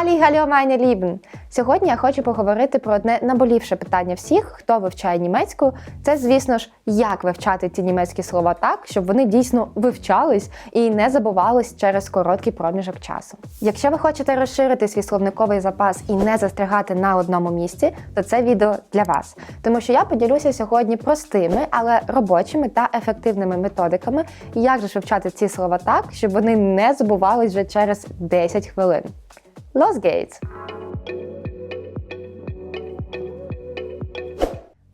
Халі Галіо meine Lieben! Сьогодні я хочу поговорити про одне наболівше питання всіх, хто вивчає німецьку. Це, звісно ж, як вивчати ці німецькі слова так, щоб вони дійсно вивчались і не забувались через короткий проміжок часу. Якщо ви хочете розширити свій словниковий запас і не застрягати на одному місці, то це відео для вас. Тому що я поділюся сьогодні простими, але робочими та ефективними методиками, як же ж вивчати ці слова так, щоб вони не забувались вже через 10 хвилин. Los geht's!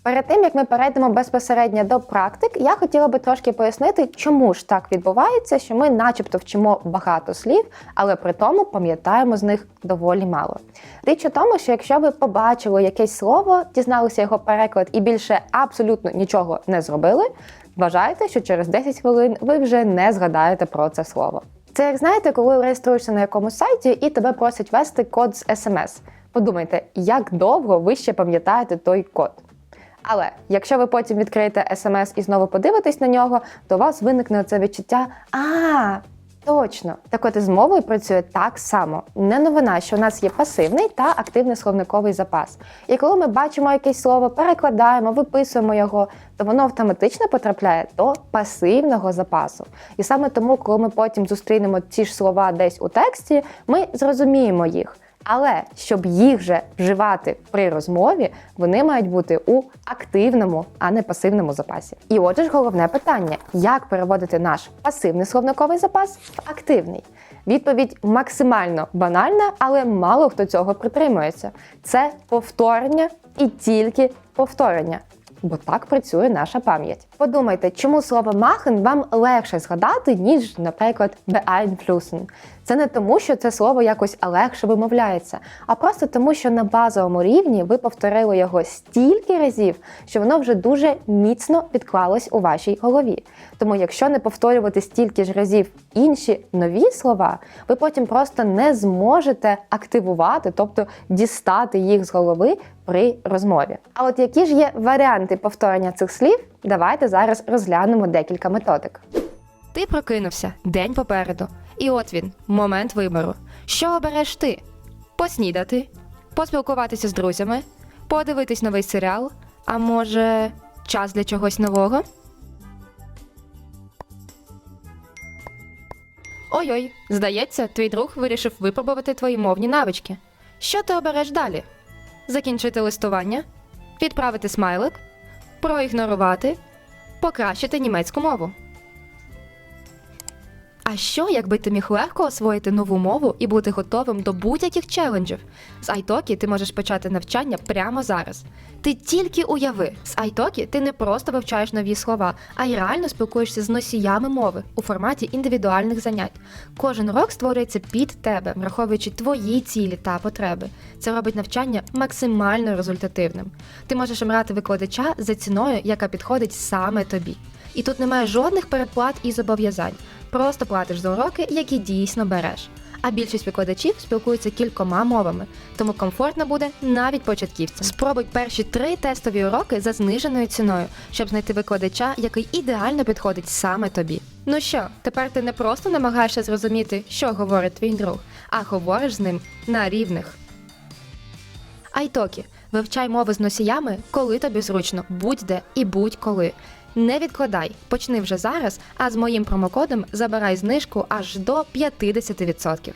Перед тим як ми перейдемо безпосередньо до практик, я хотіла би трошки пояснити, чому ж так відбувається, що ми, начебто, вчимо багато слів, але при тому пам'ятаємо з них доволі мало. Річ у тому, що якщо ви побачили якесь слово, дізналися його переклад і більше абсолютно нічого не зробили, вважайте, що через 10 хвилин ви вже не згадаєте про це слово. Це як знаєте, коли реєструєшся на якомусь сайті і тебе просять ввести код з смс. Подумайте, як довго ви ще пам'ятаєте той код. Але якщо ви потім відкриєте смс і знову подивитесь на нього, то у вас виникне це відчуття: а, точно. Так от із мовою працює так само. Не новина, що у нас є пасивний та активний словниковий запас. І коли ми бачимо якесь слово, перекладаємо, виписуємо його, то воно автоматично потрапляє до пасивного запасу. І саме тому, коли ми потім зустрінемо ці ж слова десь у тексті, ми зрозуміємо їх. Але щоб їх же вживати при розмові, вони мають бути у активному, а не пасивному запасі. І отже ж головне питання: як переводити наш пасивний словниковий запас в активний? Відповідь максимально банальна, але мало хто цього притримується. Це повторення і тільки повторення. Бо так працює наша пам'ять. Подумайте, чому слово machen вам легше згадати, ніж, наприклад, beeinflussen. Це не тому, що це слово якось легше вимовляється, а просто тому, що на базовому рівні ви повторили його стільки разів, що воно вже дуже міцно відклалось у вашій голові. Тому, якщо не повторювати стільки ж разів інші нові слова, ви потім просто не зможете активувати, тобто дістати їх з голови при розмові. А от які ж є варіанти повторення цих слів, давайте зараз розглянемо декілька методик. Ти прокинувся день попереду. І от він, момент вибору. Що обереш ти? Поснідати, поспілкуватися з друзями, подивитись новий серіал, а може, час для чогось нового? Ой-ой, здається, твій друг вирішив випробувати твої мовні навички. Що ти обереш далі? Закінчити листування, відправити смайлик, проігнорувати, покращити німецьку мову. А що, якби ти міг легко освоїти нову мову і бути готовим до будь-яких челенджів? З iTalki ти можеш почати навчання прямо зараз. Ти тільки уяви, з iTalki ти не просто вивчаєш нові слова, а й реально спілкуєшся з носіями мови у форматі індивідуальних занять. Кожен урок створюється під тебе, враховуючи твої цілі та потреби. Це робить навчання максимально результативним. Ти можеш обрати викладача за ціною, яка підходить саме тобі. І тут немає жодних передплат і зобов'язань. Просто платиш за уроки, які дійсно береш. А більшість викладачів спілкуються кількома мовами, тому комфортно буде навіть початківцям. Спробуй перші три тестові уроки за зниженою ціною, щоб знайти викладача, який ідеально підходить саме тобі. Ну що, тепер ти не просто намагаєшся зрозуміти, що говорить твій друг, а говориш з ним на рівних. Айтокі. Вивчай мови з носіями, коли тобі зручно, будь-де і будь-коли. Не відкладай, почни вже зараз, а з моїм промокодом забирай знижку аж до 50%.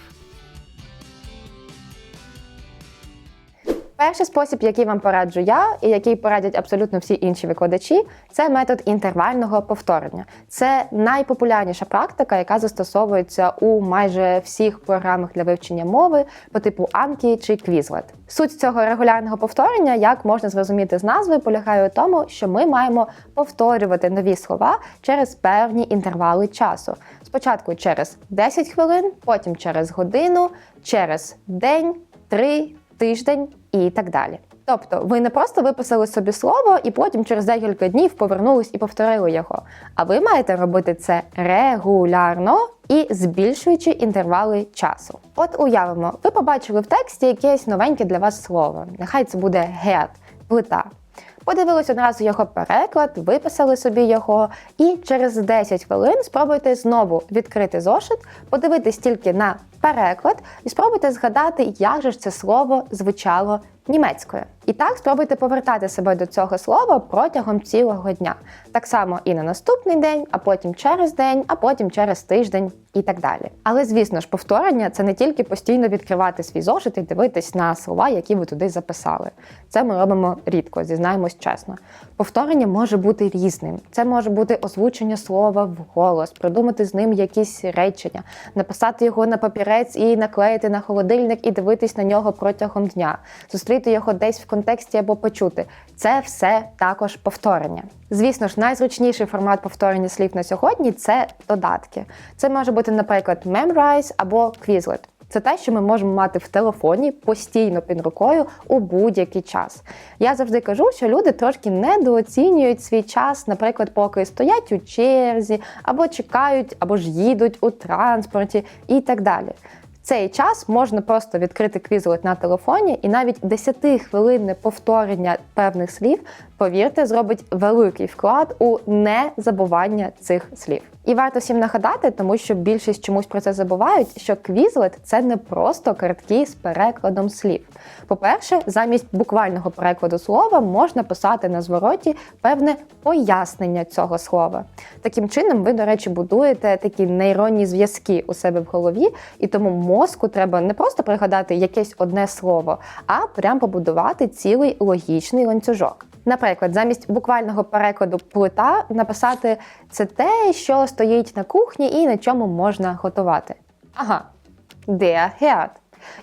Перший спосіб, який вам пораджу я, і який порадять абсолютно всі інші викладачі, це метод інтервального повторення. Це найпопулярніша практика, яка застосовується у майже всіх програмах для вивчення мови по типу Anki чи Quizlet. Суть цього регулярного повторення, як можна зрозуміти з назви, полягає у тому, що ми маємо повторювати нові слова через певні інтервали часу. Спочатку через 10 хвилин, потім через годину, через день, три тиждень і так далі. Тобто ви не просто виписали собі слово і потім через декілька днів повернулись і повторили його. А ви маєте робити це регулярно і збільшуючи інтервали часу. От уявимо, ви побачили в тексті якесь новеньке для вас слово. Нехай це буде гет, плита. Подивились одразу його переклад, виписали собі його, і через 10 хвилин спробуйте знову відкрити зошит, подивитись тільки на переклад і спробуйте згадати, як же ж це слово звучало німецькою. І так спробуйте повертати себе до цього слова протягом цілого дня. Так само і на наступний день, а потім через день, а потім через тиждень і так далі. Але звісно ж, повторення це не тільки постійно відкривати свій зошит і дивитись на слова, які ви туди записали. Це ми робимо рідко, зізнаємось чесно. Повторення може бути різним. Це може бути озвучення слова вголос, придумати з ним якісь речення, написати його на папірець і наклеїти на холодильник і дивитись на нього протягом дня, зустріти його десь в контексті або почути. Це все також повторення. Звісно ж, найзручніший формат повторення слів на сьогодні це додатки. Це може бути, наприклад, Memrise або Quizlet. Це те, що ми можемо мати в телефоні постійно під рукою у будь-який час. Я завжди кажу, що люди трошки недооцінюють свій час, наприклад, поки стоять у черзі, або чекають, або ж їдуть у транспорті і так далі. Цей час можна просто відкрити квізлет на телефоні, і навіть 10-хвилинне повторення певних слів, повірте, зробить великий вклад у незабування цих слів. І варто всім нагадати, тому що більшість чомусь про це забувають, що квізлет це не просто картки з перекладом слів. По-перше, замість буквального перекладу слова можна писати на звороті певне пояснення цього слова. Таким чином, ви, до речі, будуєте такі нейронні зв'язки у себе в голові, і тому мозку треба не просто пригадати якесь одне слово, а прям побудувати цілий логічний ланцюжок. Наприклад, замість буквального перекладу плита написати це те, що стоїть на кухні і на чому можна готувати. Ага, der Herd.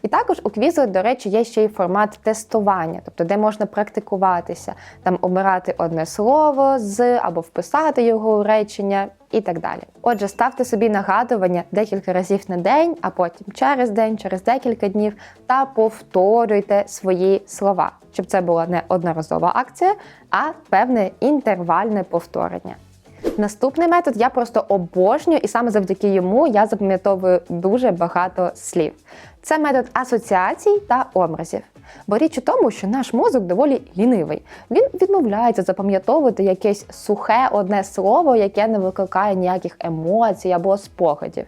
І також у Quizlet, до речі, є ще й формат тестування, тобто де можна практикуватися, там обирати одне слово з або вписати його у речення і так далі. Отже, ставте собі нагадування декілька разів на день, а потім через день, через декілька днів, та повторюйте свої слова, щоб це була не одноразова акція, а певне інтервальне повторення. Наступний метод я просто обожнюю, і саме завдяки йому я запам'ятовую дуже багато слів. Це метод асоціацій та образів. Бо річ у тому, що наш мозок доволі лінивий. Він відмовляється запам'ятовувати якесь сухе одне слово, яке не викликає ніяких емоцій або спогадів.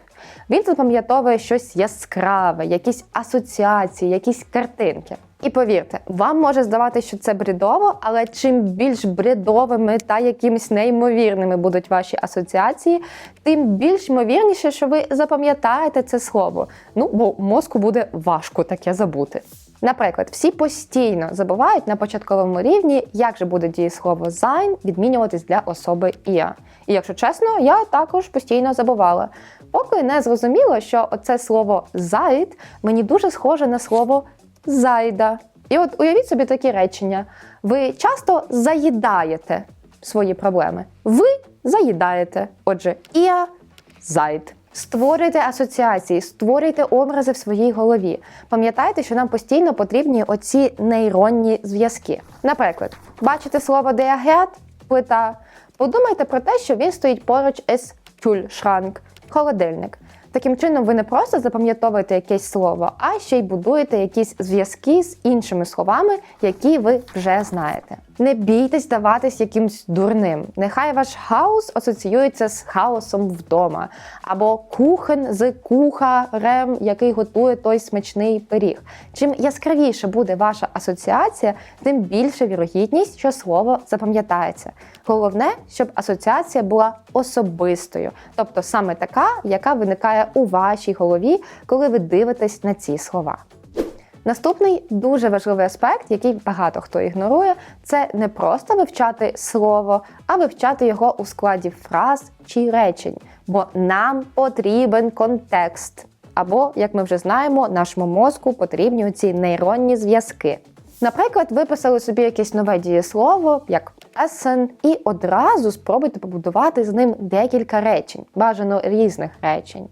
Він запам'ятовує щось яскраве, якісь асоціації, якісь картинки. І повірте, вам може здаватися, що це бредово, але чим більш бредовими та якимись неймовірними будуть ваші асоціації, тим більш ймовірніше, що ви запам'ятаєте це слово. Ну, бо мозку буде важко таке забути. Наприклад, всі постійно забувають на початковому рівні, як же буде дієслово sein відмінюватись для особи «ihr». І якщо чесно, я також постійно забувала. Поки не зрозуміло, що оце слово «seid» мені дуже схоже на слово зайда. І от уявіть собі такі речення: ви часто заїдаєте свої проблеми. Ви заїдаєте. Отже, «ihr seid». Створюйте асоціації, створюйте образи в своїй голові. Пам'ятайте, що нам постійно потрібні оці нейронні зв'язки. Наприклад, бачите слово «der плита. Подумайте про те, що він стоїть поруч із Kühlschrank – холодильник. Таким чином, ви не просто запам'ятовуєте якесь слово, а ще й будуєте якісь зв'язки з іншими словами, які ви вже знаєте. Не бійтесь здаватись якимсь дурним. Нехай ваш хаос асоціюється з хаосом вдома, або кухен з кухарем, який готує той смачний пиріг. Чим яскравіше буде ваша асоціація, тим більша вірогідність, що слово запам'ятається. Головне, щоб асоціація була особистою, тобто саме така, яка виникає у вашій голові, коли ви дивитесь на ці слова. Наступний дуже важливий аспект, який багато хто ігнорує, це не просто вивчати слово, а вивчати його у складі фраз чи речень, бо нам потрібен контекст. Або, як ми вже знаємо, нашому мозку потрібні ці нейронні зв'язки. Наприклад, ви писали собі якесь нове дієслово, як essen, і одразу спробуйте побудувати з ним декілька речень, бажано різних речень.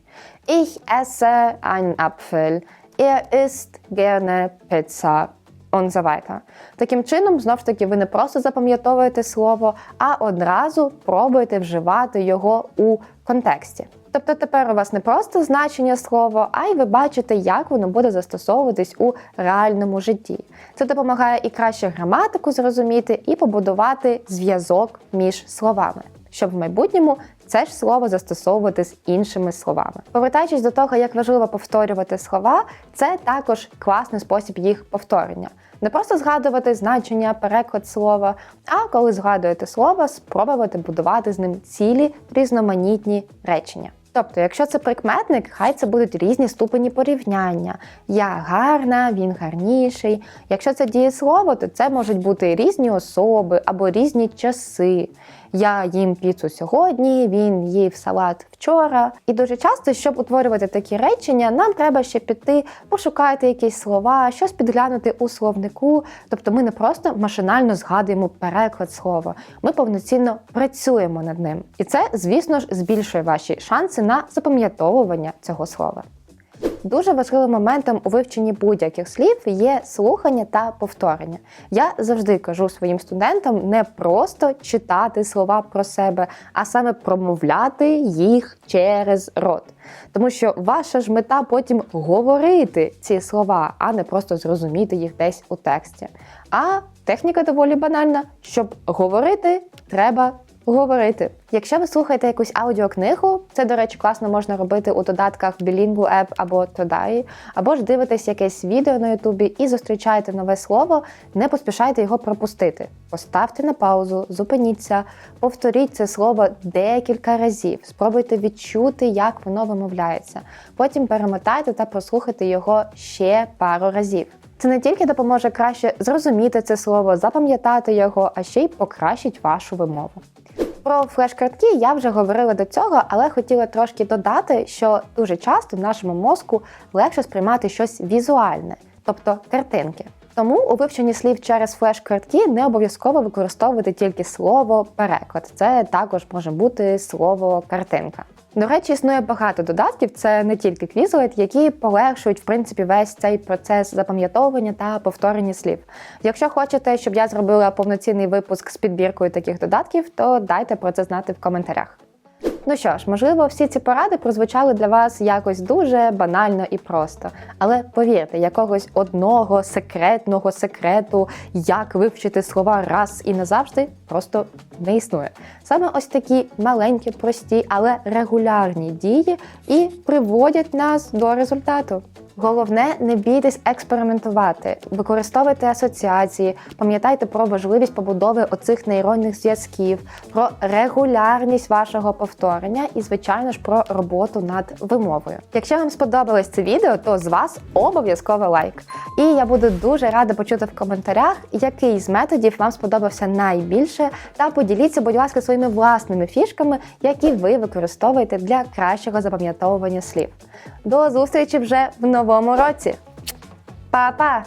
Ich esse einen Apfel. Er isst gerne Pizza. on the weiter. Таким чином, знов ж таки, ви не просто запам'ятовуєте слово, а одразу пробуєте вживати його у контексті. Тобто тепер у вас не просто значення слова, а й ви бачите, як воно буде застосовуватись у реальному житті. Це допомагає і краще граматику зрозуміти, і побудувати зв'язок між словами, щоб в майбутньому це ж слово застосовувати з іншими словами. Повертаючись до того, як важливо повторювати слова, це також класний спосіб їх повторення. Не просто згадувати значення, переклад слова, а коли згадуєте слово, спробувати будувати з ним цілі різноманітні речення. Тобто, якщо це прикметник, хай це будуть різні ступені порівняння. Я гарна, він гарніший. Якщо це дієслово, то це можуть бути різні особи або різні часи. Я їм піцу сьогодні, він їв салат вчора. І дуже часто, щоб утворювати такі речення, нам треба ще піти, пошукати якісь слова, щось підглянути у словнику. Тобто ми не просто машинально згадуємо переклад слова, ми повноцінно працюємо над ним. І це, звісно ж, збільшує ваші шанси на запам'ятовування цього слова. Дуже важливим моментом у вивченні будь-яких слів є слухання та повторення. Я завжди кажу своїм студентам не просто читати слова про себе, а саме промовляти їх через рот. Тому що ваша ж мета потім говорити ці слова, а не просто зрозуміти їх десь у тексті. А техніка доволі банальна. Щоб говорити, треба говорити. Якщо ви слухаєте якусь аудіокнигу, це, до речі, класно можна робити у додатках Bilingual App або Todai, або ж дивитесь якесь відео на Ютубі і зустрічаєте нове слово, не поспішайте його пропустити. Поставте на паузу, зупиніться, повторіть це слово декілька разів, спробуйте відчути, як воно вимовляється. Потім перемотайте та прослухайте його ще пару разів. Це не тільки допоможе краще зрозуміти це слово, запам'ятати його, а ще й покращить вашу вимову. Про флеш-картки я вже говорила до цього, але хотіла трошки додати, що дуже часто в нашому мозку легше сприймати щось візуальне, тобто картинки. Тому у вивченні слів через флеш-картки не обов'язково використовувати тільки слово переклад. Це також може бути слово картинка. До речі, існує багато додатків, це не тільки Quizlet, які полегшують в принципі весь цей процес запам'ятовування та повторення слів. Якщо хочете, щоб я зробила повноцінний випуск з підбіркою таких додатків, то дайте про це знати в коментарях. Ну що ж, можливо, всі ці поради прозвучали для вас якось дуже банально і просто. Але повірте, якогось одного секретного секрету, як вивчити слова раз і назавжди, просто не існує. Саме ось такі маленькі, прості, але регулярні дії і приводять нас до результату. Головне, не бійтесь експериментувати, використовуйте асоціації, пам'ятайте про важливість побудови оцих нейронних зв'язків, про регулярність вашого повторення і, звичайно ж, про роботу над вимовою. Якщо вам сподобалось це відео, то з вас обов'язково лайк. І я буду дуже рада почути в коментарях, який з методів вам сподобався найбільше, та поділіться, будь ласка, своїми власними фішками, які ви використовуєте для кращого запам'ятовування слів. До зустрічі вже в новому році. Па-па!